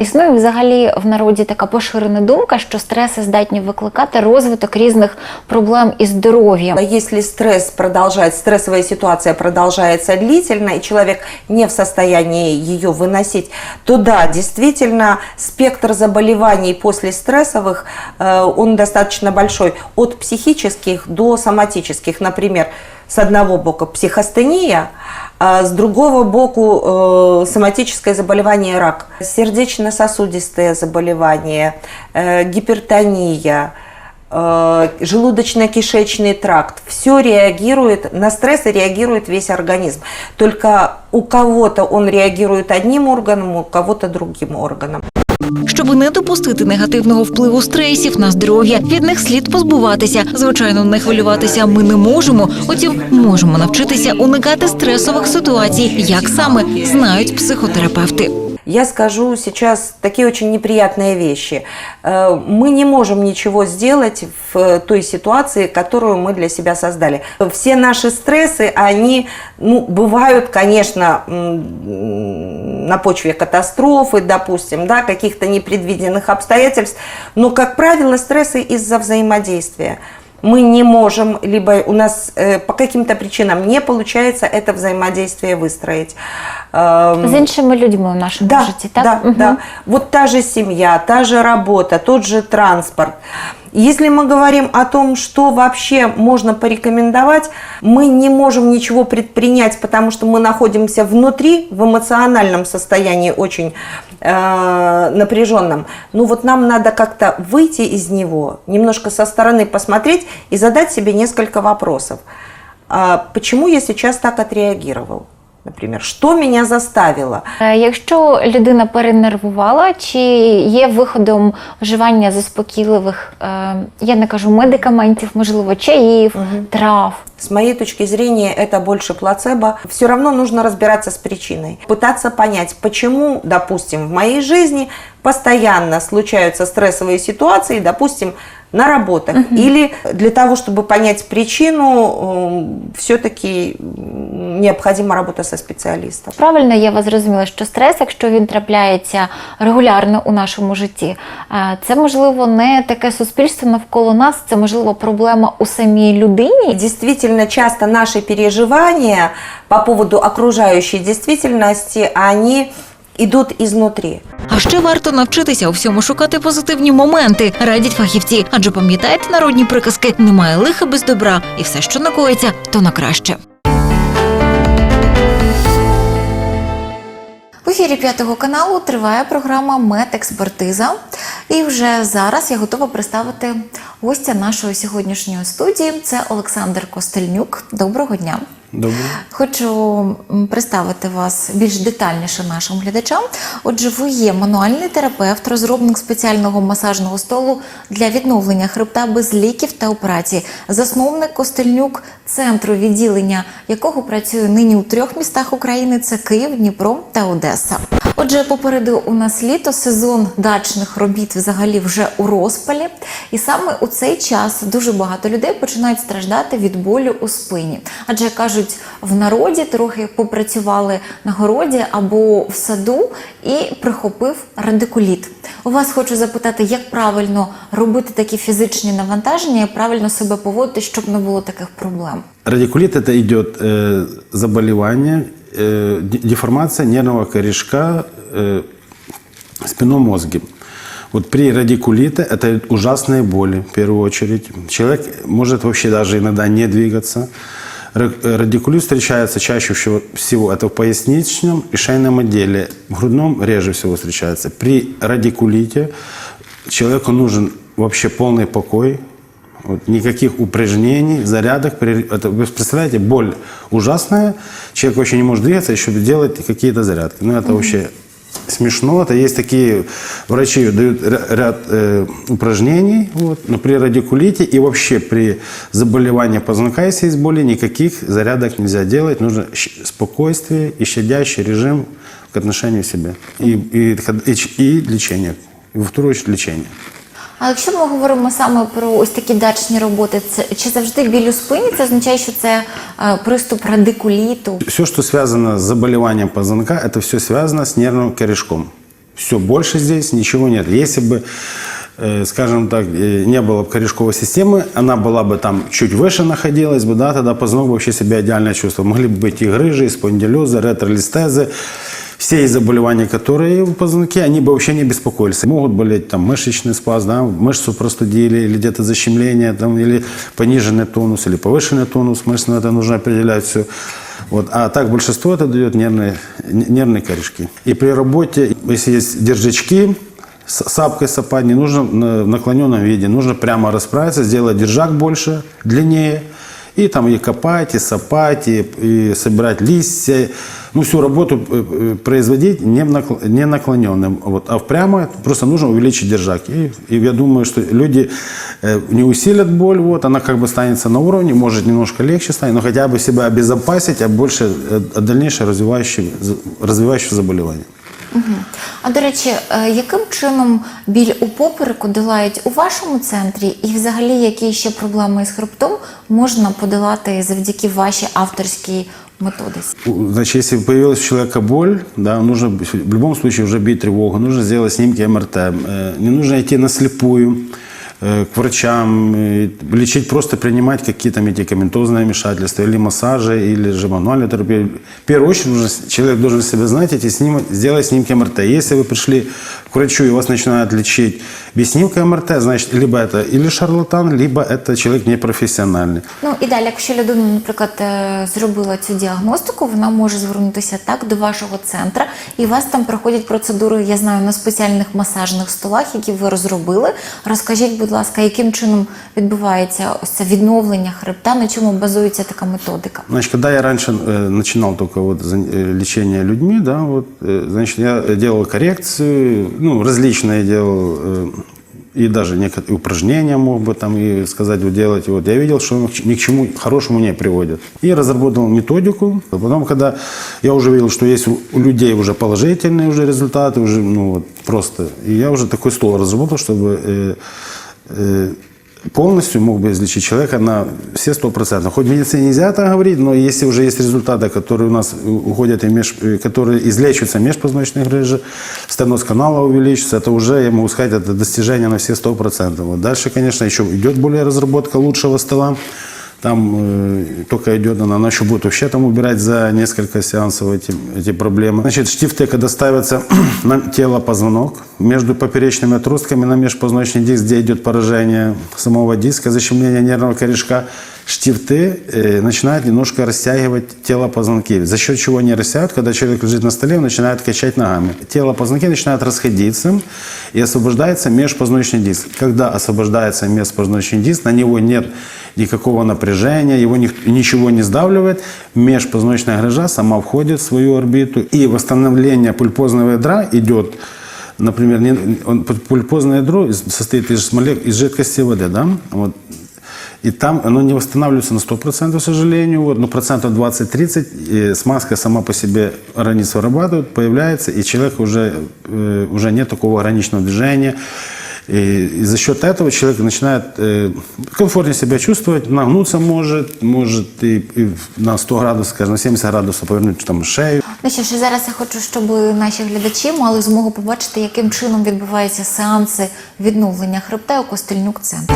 Існує взагалі в народі така поширена думка, що стреси здатні викликати розвиток різних проблем із здоров'ям. А Если стресс продолжает, стрессовая ситуация продолжается длительно, и человек не в состоянии ее выносить, то да, действительно, спектр заболеваний после стрессовых, э, он достаточно большой, от психических до соматических. Например, с одного бока психостения, а с другого боку э, соматическое заболевание рак, сердечно-сосудистые заболевания, э, гипертония, э, желудочно-кишечный тракт. Все реагирует, на стрессы реагирует весь организм. Только у кого-то он реагирует одним органом, у кого-то другим органом. Щоб не допустити негативного впливу стресів на здоров'я, від них слід позбуватися. Звичайно, не хвилюватися ми не можемо. Утім, можемо навчитися уникати стресових ситуацій, як саме знають психотерапевти. Я скажу сейчас такие очень неприятные вещи. Э, Мы не можем ничего сделать в э, той ситуации, которую мы для себя создали. Все наши стрессы, они ну, бывают, конечно, на почве катастрофы, допустим, да, каких-то непредвиденных обстоятельств, но, как правило, стрессы из-за взаимодействия. Мы не можем, либо у нас э, по каким-то причинам не получается это взаимодействие выстроить. Эм, З іншими людьми в нашому да, житті, так? да, Мгм. да. Вот та же семья, та же работа, тот же транспорт. Если мы говорим о том, что вообще можно порекомендовать, мы не можем ничего предпринять, потому что мы находимся внутри, в эмоциональном состоянии очень э, напряженном. Ну вот нам надо как-то выйти из него, немножко со стороны посмотреть и задать себе несколько вопросов. А почему я сейчас так отреагировал? Например, что меня заставило? Е, Якщо людина перенервувала, чи є виходом вживання заспокійливих, е, я не кажу медикаментів, можливо, чаїв, трав. С моей точки зрения, это больше плацебо. Все равно нужно разбираться с причиной. Пытаться понять, почему, допустим, в моей жизни постоянно случаются стрессовые ситуации, допустим, на работах. Или для того, чтобы понять причину, все-таки необходима работа со специалистом. Правильно я вас зрозуміла, що стрес, якщо він трапляється регулярно у нашому житті, е, це можливо не таке суспільство навколо нас, це можливо проблема у самій людині. Действительно, часто наши переживания по поводу окружающей действительности, они идут изнутри. А ще варто навчитися у всьому шукати позитивні моменти, радять фахівці. Адже пам'ятаєте народні приказки: немає лиха без добра, і все, що накоїться, то на краще. В ефірі п'ятого каналу триває програма Медекспертиза. І вже зараз я готова представити гостя нашої сьогоднішньої студії. Це Олександр Костельнюк. Доброго дня. Добре. Хочу представити вас більш детальніше нашим глядачам. Отже, ви є мануальний терапевт, розробник спеціального масажного столу для відновлення хребта без ліків та операцій, засновник Костельнюк центру відділення, якого працює нині у трьох містах України: це Київ, Дніпро та Одеса. Отже, попереду у нас літо, сезон дачних робіт взагалі вже у розпалі. І саме у цей час дуже багато людей починають страждати від болю у спині. Адже як кажуть, в народі трохи попрацювали на городі або в саду і прихопив радикуліт. У вас хочу запитати, як правильно робити такі фізичні навантаження, як правильно себе поводити, щоб не було таких проблем. Радикулит это идет э, заболевание, э, де- деформация нервного корешка э, в спинном мозге. Вот при радикулите это ужасные боли в первую очередь. Человек может вообще даже иногда не двигаться. Ра- э, Радикулит встречается чаще всего, всего это в поясничном и шейном отделе. В грудном реже всего встречается. При радикулите человеку нужен вообще полный покой, вот, никаких упражнений, зарядок. Это, вы представляете, боль ужасная. Человек вообще не может двигаться, еще делать какие-то зарядки. Ну, это вообще смешно. Это есть такие врачи дают ря- ряд э, упражнений. Вот, но при радикулите и вообще при заболевании позвонка, если есть боли, никаких зарядок нельзя делать. Нужно спокойствие и щадящий режим к отношению к себе. И, и, и, и лечение. И во вторую очередь лечение. А якщо ми говоримо саме про ось такі дачні роботи, це чи завжди біль у спині? Це означає, що це е, приступ радикуліту? Все, что связано с заболеванием позвонка, это все связано с нервным корешком. Все, больше здесь ничего нет. Если бы, э, скажем так, э, не было бы корешковой системы, она была бы там чуть выше находилась бы, да, тогда позвонок бы вообще себя идеально чувствовал. Могли бы быть и грыжи, и спондилезы, ретролистезы. Все из заболеваний, которые в позвонке, они бы вообще не беспокоились. Могут болеть там мышечный спазм, да, мышцу простудили, или где-то защемление, там, или пониженный тонус, или повышенный тонус мышц, но это нужно определять все. Вот. А так большинство это дает нервные, нервные корешки. И при работе, если есть держачки, с сапкой сапать не нужно в наклоненном виде. Нужно прямо расправиться, сделать держак больше, длиннее. И там и копать, и сапать, и, и собирать листья. Ну, всю работу э, э, производить не, в накл- не наклоненным. Вот. А впрямо просто нужно увеличить держак. И, и я думаю, что люди э, не усилят боль, вот, она как бы останется на уровне, может немножко легче станет, но хотя бы себя обезопасить, а больше э, от дальнейшего развивающего, развивающего заболевания. А до речі, е, яким чином біль у попереку долають у вашому центрі, і взагалі які ще проблеми з хребтом можна подолати завдяки вашій авторській методиці? Значить, Значит, если появилась у человека боль, да, нужно в любом случае уже бить тревогу, нужно сделать снимки МРТ. Э, Не нужно идти на слепую к врачам, э, лечить, просто принимать какие-то медикаментозные вмешательства, или массажи, или же мануальную терапию. В первую очередь нужно, человек должен себя знать, эти снимок, сделать снимки МРТ. Если вы пришли к врачу и вас начинают лечить без снимка МРТ, значит, либо это или шарлатан, либо это человек непрофессиональный. Ну і далі, якщо людина, наприклад, е, зробила цю діагностику, вона може звернутися так до вашого центру, і у вас там проходять процедури, я знаю, на спеціальних масажних столах, які ви розробили. Розкажіть, будь ласка, яким чином відбувається ось це відновлення хребта, на чому базується така методика? Значит, когда я раньше э, начинал только вот за- э, лечение людьми, да, вот, э, значит, я делал коррекцию, ну, различные делал, э, и даже некоторые упражнения мог бы там и сказать, вот делать. Вот я видел, что ни к чему хорошему не приводят. И разработал методику. А потом, когда я уже видел, что есть у у людей уже положительные уже результаты, уже, ну, вот, просто. И я уже такой стол разработал, чтобы э, э, полностью мог бы излечить человека на все сто процентов. Хоть в медицине нельзя так говорить, но если уже есть результаты, которые у нас уходят, и меж, э, которые излечиваются межпозвоночные грыжи, стеноз канала увеличится, это уже, я могу сказать, это достижение на все сто процентов. Вот дальше, конечно, еще идет более разработка лучшего стола. Там э, только идет она, она еще будет вообще там убирать за несколько сеансов эти, эти проблемы. Значит, штифты, когда ставятся на тело позвонок, между поперечными отростками на межпозвоночный диск, где идет поражение самого диска, защемление нервного корешка, штифты э, начинают немножко растягивать тело позвонки. За счет чего они растягивают? Когда человек лежит на столе, он начинает качать ногами. Тело позвонки начинает расходиться и освобождается межпозвоночный диск. Когда освобождается межпозвоночный диск, на него нет никакого напряжения, его ничего не сдавливает, межпозвоночная грыжа сама входит в свою орбиту, и восстановление пульпозного ядра идет Например, пульпозное ядро состоит из, молек- из жидкости воды, да? Вот. И там оно не восстанавливается на 100%, к сожалению, вот, но процентов 20-30 и смазка сама по себе организм вырабатывает, появляется, и человек уже, э, уже нет такого ограниченного движения. И, и за счет этого человек начинает э, комфортнее себя чувствовать, нагнуться может, может и, и на 100 градусов, скажем, на 70 градусов повернуть там шею. Ну що ж, зараз я хочу, щоб наші глядачі мали змогу побачити, яким чином відбуваються сеанси відновлення хребта у Костельнюк центрі.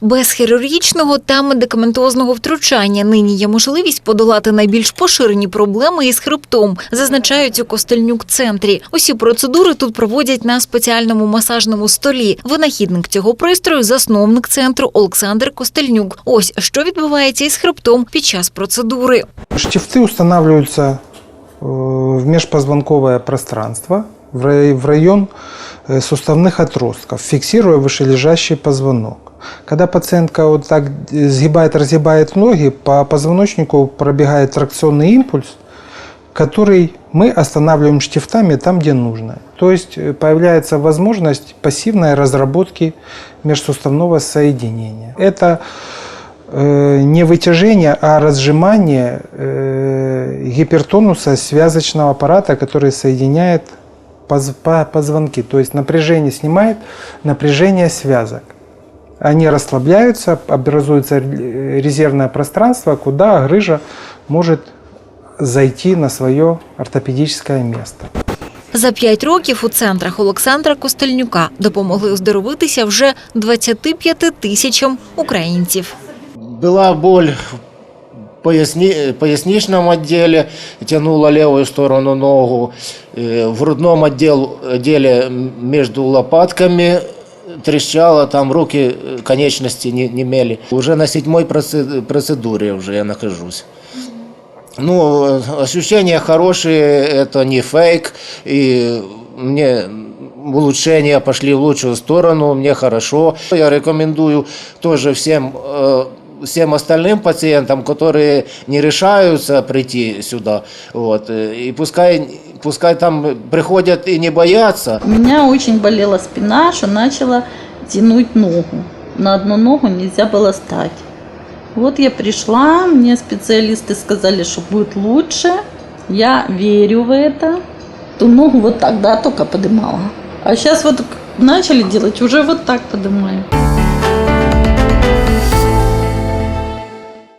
Без хірургічного та медикаментозного втручання нині є можливість подолати найбільш поширені проблеми із хребтом, зазначають у Костельнюк центрі. Усі процедури тут проводять на спеціальному масажному столі. Винахідник цього пристрою засновник центру Олександр Костельнюк. Ось що відбувається із хребтом під час процедури. Штифты устанавливаются э, в межпозвонковое пространство, в рай- в район э, суставных отростков, фиксируя вышележащий позвонок. Когда пациентка вот так э, сгибает, разгибает ноги, по позвоночнику пробегает тракционный импульс, который мы останавливаем штифтами там, где нужно. То есть э, появляется возможность пассивной разработки межсуставного соединения. Это э, не вытяжение, а разжимание э, гипертонуса связочного аппарата, который соединяет позвонки. То есть напряжение снимает напряжение связок. Они расслабляются, образуется резервное пространство, куда грыжа может зайти на свое ортопедическое место. За п'ять років у центрах Олександра Костельнюка допомогли оздоровитися вже 25 тисячам українців. Была боль поясни, поясничном отделе, тянула левую сторону ногу, э, в грудном отдел, отделе между лопатками трещало, там руки, э, конечности не, не мели. Уже на седьмой проце- процедуре уже я нахожусь. Ну, ощущения хорошие, это не фейк, и мне улучшения пошли в лучшую сторону, мне хорошо. Я рекомендую тоже всем, э, всем остальным пациентам, которые не решаются прийти сюда, вот, э, и пускай, пускай там приходят и не боятся, У меня очень болела спина, что начала тянуть ногу. На одну ногу нельзя было стать. Вот я пришла, мне специалисты сказали, что будет лучше. Я верю в это. Ту ногу вот так, да, только поднимала. А сейчас вот начали делать, уже вот так поднимаю.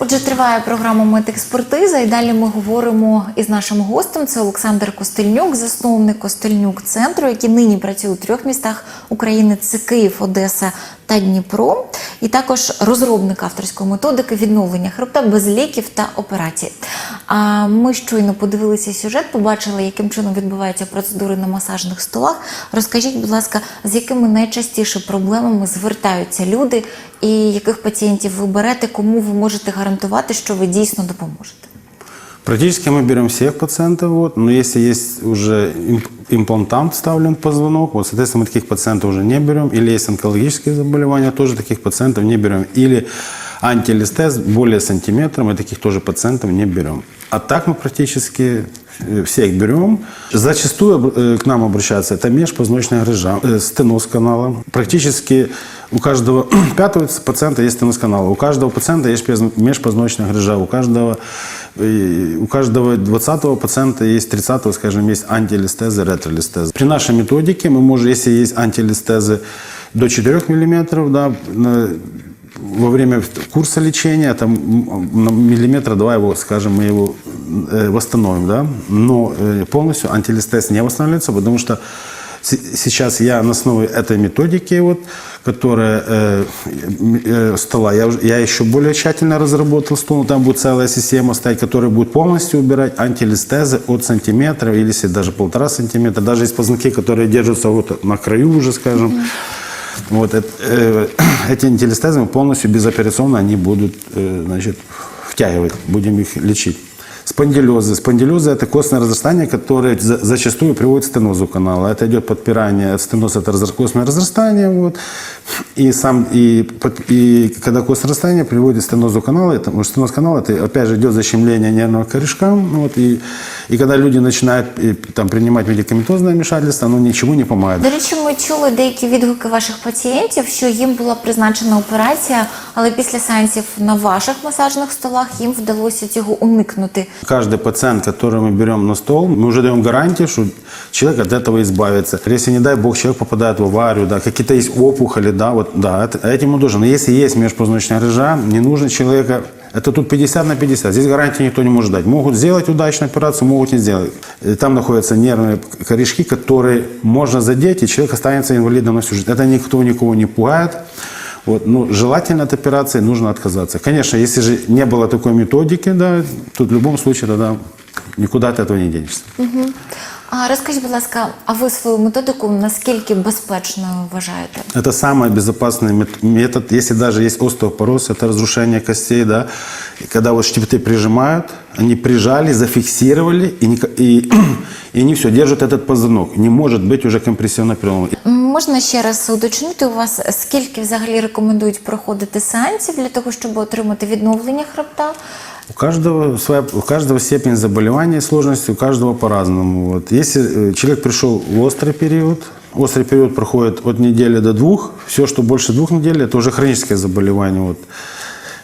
Отже, триває програма Медекспертиза, і далі ми говоримо із нашим гостем. Це Олександр Костельнюк, засновник Костельнюк центру, який нині працює у трьох містах України: це Київ, Одеса та Дніпро. І також розробник авторської методики відновлення хребта без ліків та операцій. А ми щойно подивилися сюжет, побачили, яким чином відбуваються процедури на масажних столах. Розкажіть, будь ласка, з якими найчастіше проблемами звертаються люди, і яких пацієнтів ви берете, кому ви можете гарантувати, що ви дійсно допоможете? Практически мы берем всех пациентов, вот, но если есть уже имп- имплантант вставлен в позвонок, вот, соответственно, мы таких пациентов уже не берем. Или есть онкологические заболевания, тоже таких пациентов не берем. Или антилистез более сантиметра, мы таких тоже пациентов не берем. А так мы практически э, всех берем. Зачастую э, к нам обращаются это межпозвоночная грыжа, э, стеноз канала. Практически у каждого пятого пациента есть стеноз канала, у каждого пациента есть межпозвоночная грыжа, у каждого у каждого 20-го пациента есть 30-го, скажем, есть антилистезы, ретролистезы. При нашей методике мы можем, если есть антилистезы до 4 мм, да, во время курса лечения, там миллиметра два его, скажем, мы его э, восстановим, да, но э, полностью антилистез не восстанавливается, потому что сейчас я на основе этой методики, вот, которая э, э, стола, я, я еще более тщательно разработал стол, там будет целая система стоять, которая будет полностью убирать антилистезы от сантиметра или если даже полтора сантиметра, даже есть позвонки, которые держатся вот на краю уже, скажем, вот, это, э, эти антилистезы мы полностью безоперационно они будут э, значит, втягивать, будем их лечить. Спондилезы. Спондилезы – это костное разрастание, которое за- зачастую приводит к стенозу канала. Это идет подпирание, стеноз – это разра- костное разрастание. Вот. И, сам, и, под- и когда костное разрастание приводит к стенозу канала, это, потому что стеноз канала – это опять же идет защемление нервного корешка. Вот, и, и когда люди начинают э, там, принимать медикаментозное вмешательство, оно ничего не помогает. До речі, ми чули деякі відгуки ваших пацієнтів, що їм була призначена операція, але після сеансів на ваших масажних столах їм вдалося цього уникнути. Каждый пациент, которого мы берем на стол, мы уже даем гарантию, что человек от этого избавится. Если, не дай бог, человек попадает в аварию, да, какие-то есть опухоли, да, вот, да, это, этим он должен. Но если есть межпозвоночная грыжа, не нужно человека это тут 50 на 50. Здесь гарантии никто не может дать. Могут сделать удачную операцию, могут не сделать. И Там находятся нервные корешки, которые можно задеть, и человек останется инвалидом на всю жизнь. Это никто никого не пугает. Вот, ну, желательно от операции нужно отказаться. Конечно, если же не было такой методики, да, то в любом случае тогда никуда от этого не денешься. А розкажіть, будь ласка, а ви свою методику наскільки безпечною вважаєте? Это самый безопасный мет- метод. Если даже есть остеопороз, это разрушение костей, да. И когда вот штифты прижимают, они прижали, зафиксировали, и, не, и, и они все, держат этот позвонок. Не может быть уже компрессионного перелома. М, Можна ще раз уточнити у вас, скільки взагалі рекомендують проходити сеансів для того, щоб отримати відновлення хребта? У каждого своя, у каждого степень заболевания сложности, у каждого по-разному. Вот. Если э, человек пришел в острый период, острый период проходит от недели до двух, все, что больше двух недель, это уже хроническое заболевание. Вот.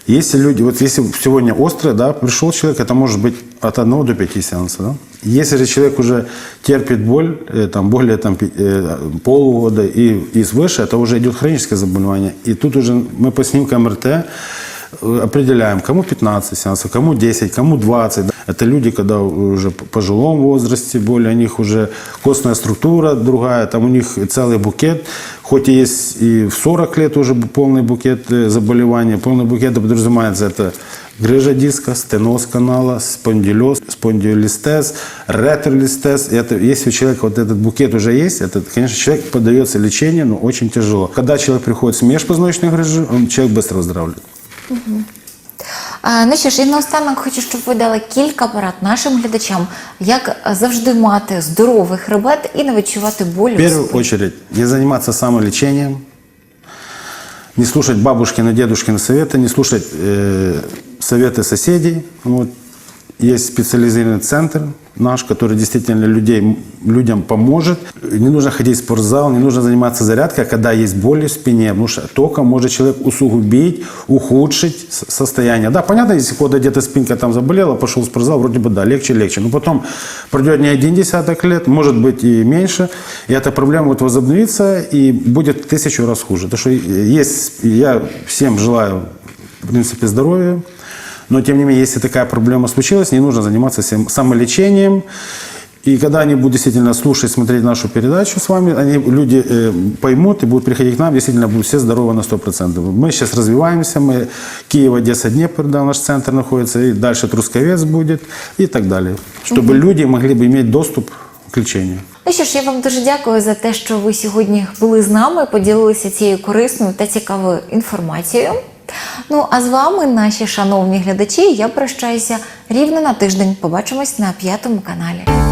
Если люди, вот если сегодня острое, да, пришел человек, это может быть от одного до пяти сеансов. Да? Если же человек уже терпит боль, э, там, более там, э, полугода и, и свыше, это уже идет хроническое заболевание. И тут уже мы по снимкам МРТ определяем, кому 15 сеансов, кому 10, кому 20. да. Это люди, когда уже в пожилом возрасте, более у них уже костная структура другая, там у них целый букет, хоть и есть и в 40 лет уже полный букет э, заболеваний, полный букет подразумевается это грыжа диска, стеноз канала, спондилез, спондилистез, ретрлистез. И Это, если у человека вот этот букет уже есть, это, конечно, человек поддается лечению, но очень тяжело. Когда человек приходит с межпозвоночной грыжей, он, человек быстро выздоравливает. А, ну що ж, і наостанок хочу, щоб ви дали кілька порад нашим глядачам, як завжди мати здоровий хребет і не відчувати болю. В в первую спині. очередь не заниматься самолечением, не слушать бабушкины, дедушкины советы, не слушать э, советы соседей. Вот. Есть специализированный центр наш, который действительно людей, людям поможет. Не нужно ходить в спортзал, не нужно заниматься зарядкой, когда есть боли в спине, потому что только может человек усугубить, ухудшить состояние. Да, понятно, если куда где-то спинка там заболела, пошел в спортзал, вроде бы да, легче-легче. Но потом пройдет не один десяток лет, может быть и меньше, и эта проблема будет возобновиться и будет тысячу раз хуже. Потому что есть, я всем желаю, в принципе, здоровья, но, тем не менее, если такая проблема случилась, не нужно заниматься всем самолечением. И когда они будут действительно слушать, смотреть нашу передачу с вами, они, люди э, поймут и будут приходить к нам, действительно будут все здоровы на 100%. Мы сейчас развиваемся, мы Киев, Одесса, Днепр, да, наш центр находится, и дальше Трусковец будет, и так далее. Чтобы люди могли бы иметь доступ к лечению. Ну що ж, я вам дуже дякую за те, що ви сьогодні були з нами, поділилися цією корисною та цікавою інформацією. Ну а з вами, наші шановні глядачі, я прощаюся рівно на тиждень. Побачимось на п'ятому каналі.